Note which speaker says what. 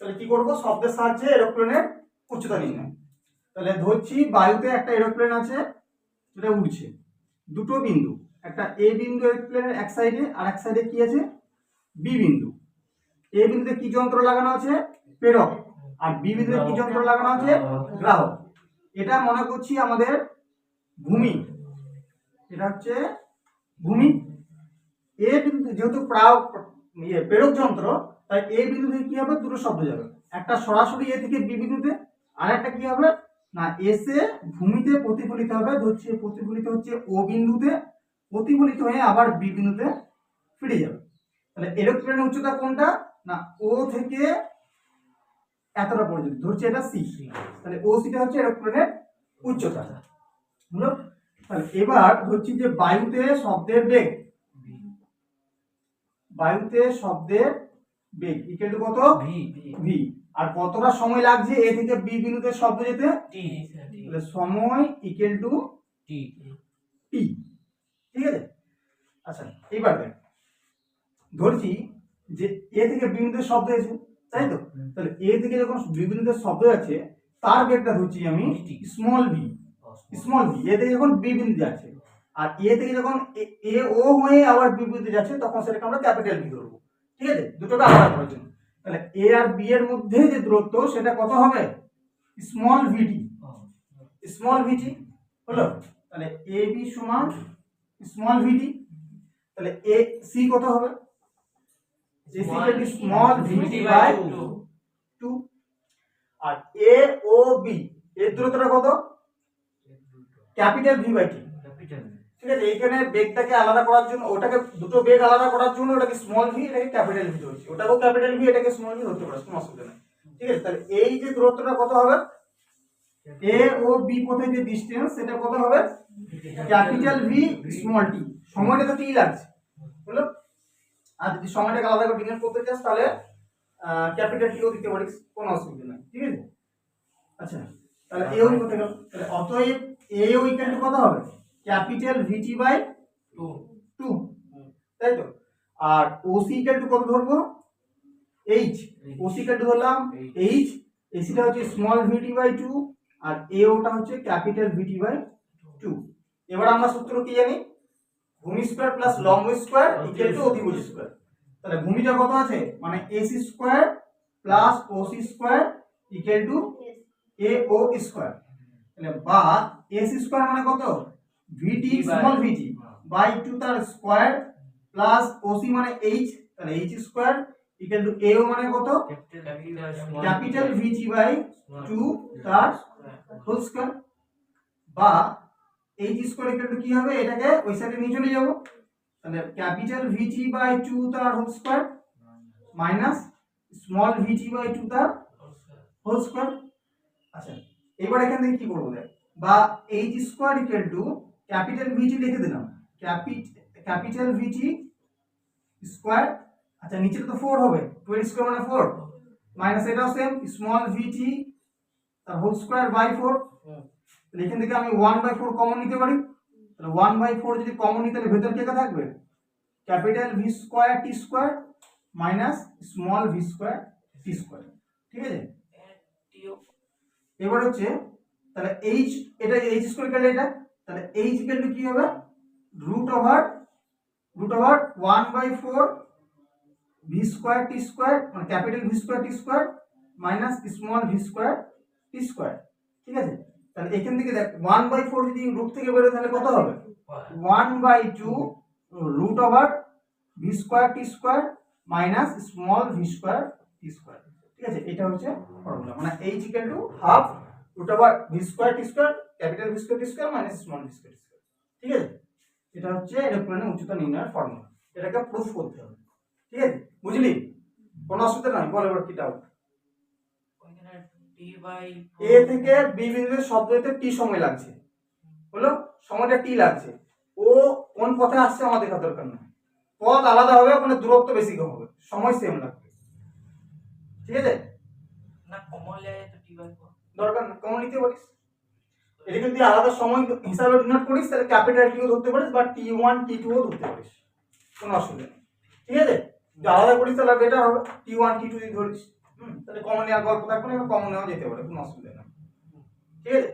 Speaker 1: তাহলে কি করব? শব্দের সাহায্যে এরোপ্লেনের উচ্চতা নির্ণয় তাহলে ধরছি বায়ুতে একটা এরোপ্লেন আছে, যেটা উড়ছে। দুটো বিন্দু, একটা এ বিন্দু এরোপ্লেনের এক সাইডে আর এক সাইডে কি আছে? বি বিন্দু। এ বিন্দুতে কি যন্ত্র লাগানো আছে? প্রেরক। আর বি বিন্দুতে কি যন্ত্র লাগানো আছে? গ্রাহক। এটা মনে করছি আমাদের ভূমি। এটা হচ্ছে ভূমি। এ বিন্দু যেহেতু প্রায় ইয়ে প্রেরক যন্ত্র তাই এই বিন্দু থেকে কি হবে? দুটো শব্দ যাবে। একটা সরাসরি এ থেকে বি বিন্দুতে আর একটা কি হবে? না এসে ভূমিতে প্রতিফলিত হবে, হচ্ছে প্রতিফলিত হচ্ছে ও বিন্দুতে, প্রতিফলিত হয়ে আবার বি বিন্দুতে ফিরে যাবে। তাহলে এরোপ্লেনের উচ্চতা কোনটা? না ও থেকে এতটা পর্যন্ত, ধরছি এটা সি তাহলে ও সিটা হচ্ছে এরোপ্লেনের উচ্চতা। হলো তাহলে এবার ধরছি যে বায়ুতে শব্দের বেগ। বায়ুতে শব্দের বেগ ইকুয়াল টু কত?
Speaker 2: ভি
Speaker 1: আর কতটা সময় লাগছে? এ থেকে বি বিন্দুতে শব্দ যেতে?
Speaker 2: টি
Speaker 1: তাহলে সময় ইকুয়াল টু
Speaker 2: টি
Speaker 1: টি ঠিক আছে? আচ্ছা এবার দেখ। ধরছি যে এ থেকে বিন্দুতে শব্দ এসে তাই তো? তাহলে এ থেকে যখন বিন্দুতে শব্দ আছে তার বেগটা ধরছি আমি small V small V A থেকে যখন বি বিন্দু যাচ্ছে আর এ থেকে যখন এ- ও হয়ে আবার বি বিন্দু যাচ্ছে তখন সেটাকে আমরা ক্যাপিটাল ভি ধরবো। ঠিক আছে? দুটোকে আলাদা করার জন্য। তাহলে এ আর বি এর মধ্যে যে দূরত্ব সেটা কত হবে? স্মল ভিটি স্মল ভিটি হলো? তাহলে এ বি সমান স্মল ভিটি তাহলে এ সি কত হবে? স্মল ভিটি বাই টু আর এ ও বি এর দূরত্বটা কত? ক্যাপিটাল ভি বাই টি ঠিক আছে, এইখানে বেগটাকে আলাদা করার জন্য, ওটাকে দুটো বেগ আলাদা করার জন্য ওটাকে স্মল ভি এটাকে ক্যাপিটাল ভি ধরছি। ওটাকেও ক্যাপিটাল ভি এটাকে স্মল ভি ধরতে পারে, কোনো অসুবিধা নেই। ঠিক আছে, তাহলে এই যে দূরত্বটা কত হবে? এ ও বি পথে যে ডিসটেন্স সেটা কত হবে? ক্যাপিটাল ভি স্মল টি সময়টা তো টি লাগছে। হলো আর যদি সময়টাকে আলাদা করে ডিনার করতে চাস, তাহলে ক্যাপিটাল টিও দিতে পারিস, কোনো অসুবিধা নেই। ঠিক আছে? আচ্ছা তাহলে এও করতে গেল তাহলে অতএব ইকুয়াল টু কত হবে? Capital VT by
Speaker 2: two
Speaker 1: two তাই তো? আর ওসি ইকুয়াল টু কত ধরবো? এইচ ওসি ইকুয়াল টু ধরলাম এইচ এসিটা হচ্ছে স্মল ভিটি বাই টু আর এওটা হচ্ছে ক্যাপিটাল ভিটি বাই টু এবার আমরা সূত্র কি জানি? ভূমি স্কোয়ার প্লাস লম্ব স্কোয়ার ইকুয়াল টু অতিভুজ স্কোয়ার তাহলে ভূমিটা কত আছে? মানে AC square plus OC square equal to A O square তাহলে বা এসি স্কোয়ার মানে কত? VT small VT by two তার স্কোয়ার প্লাস ওসি মানে এইচ তাহলে H square equal to AO মানে কত? ক্যাপিটাল ভিটি বাই টু তার হোল স্কোয়ার বা এইচ স্কোয়ার ইকুয়াল টু কি হবে? এটাকে ওই সাইডে নিয়ে চলে যাব। তাহলে ক্যাপিটাল ভিটি বাই টু তার whole square minus small VT by two তার হোল স্কোয়ার আচ্ছা এবার এখান থেকে কি করব দেখ? বা H square equal to capital VT লিখে দিলাম। ক্যাপিটাল ভিটি স্কোয়ার আচ্ছা নিচে তো ফোর হবে। টু এর স্কোয়ার মানে ফোর মাইনাস এটাও সেম স্মল ভিটি তার হোল স্কোয়ার বাই ফোর তাহলে এখান থেকে আমি ওয়ান বাই ফোর কমন নিতে পারি। তাহলে ওয়ান বাই ফোর যদি কমন নিই তাহলে ভেতর কে থাকবে? Capital V square T square minus small V square T square ঠিক আছে? এবার হচ্ছে তাহলে এইচ এটা এইচ স্কোয়ার গেলে এটা? তাহলে এইচ টু কি হবে? Root over root over one by four V square T square মানে capital V square T square minus small V square T square ঠিক আছে? তাহলে এখান থেকে দেখ ওয়ান বাই ফোর যদি রুট থেকে বেরোয় তাহলে কত হবে? One by two root over V square T square minus small V square T square ঠিক আছে? এটা হচ্ছে ফর্মুলা মানে H equal to half root over V square T square capital V square T square minus small V square square ঠিক আছে? এটা হচ্ছে ইলেকট্রনের উচ্চতা নির্ণয়ের ফর্মুলা এটাকে প্রুফ করতে হবে। ঠিক আছে? বুঝলি? কোনো অসুবিধা নাই বল এবার কি ডাউট এ থেকে বি বিন্দুতে শব্দ হতে টি সময় লাগছে। হলো? সময়টা টি লাগছে। ও কোন পথে আসছে আমার দেখা দরকার নেই। পথ আলাদা হবে ওখানে দূরত্ব বেশি কম হবে। সময় সেম লাগবে। ঠিক আছে?
Speaker 2: না কমন লেগে তো টি বাই
Speaker 1: দরকার না। কমন নিতে পারিস? এটা যদি আলাদা সময় হিসাবে ডিনোট করিস, তাহলে ক্যাপিটাল টিও ধরতে পারিস বা টি ওয়ান টি টুও ধরতে পারিস। কোনো অসুবিধা নেই। ঠিক আছে? যদি আলাদা করিস, তাহলে বেটার হবে। টি ওয়ান টি টু যদি ধরিস, হুম, তাহলে কমন নেওয়ার গল্প থাকবে না কমন নেওয়া যেতে পারে, কোনো অসুবিধা নেই। ঠিক আছে?